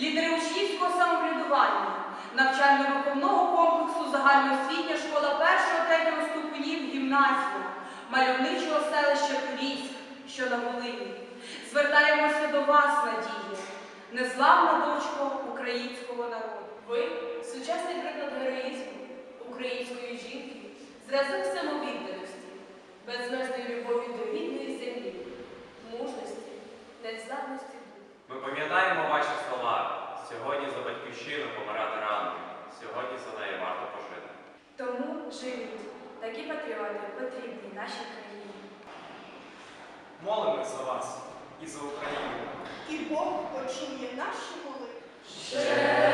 лідери учнівського самоврядування, навчально-виховного комплексу загальноосвітня школа 1-3 ступенів гімназія, мальовничого селища Турійськ, що на Волині. Звертаємося до вас, Надія, незламна дочко українського народу. Ви сучасний приклад героїзму української жінки, зразок самовідданості, безмежної любові патріоти потрібні нашій країні. Молимось за вас і за Україну. і Бог почує наші молитви. Ще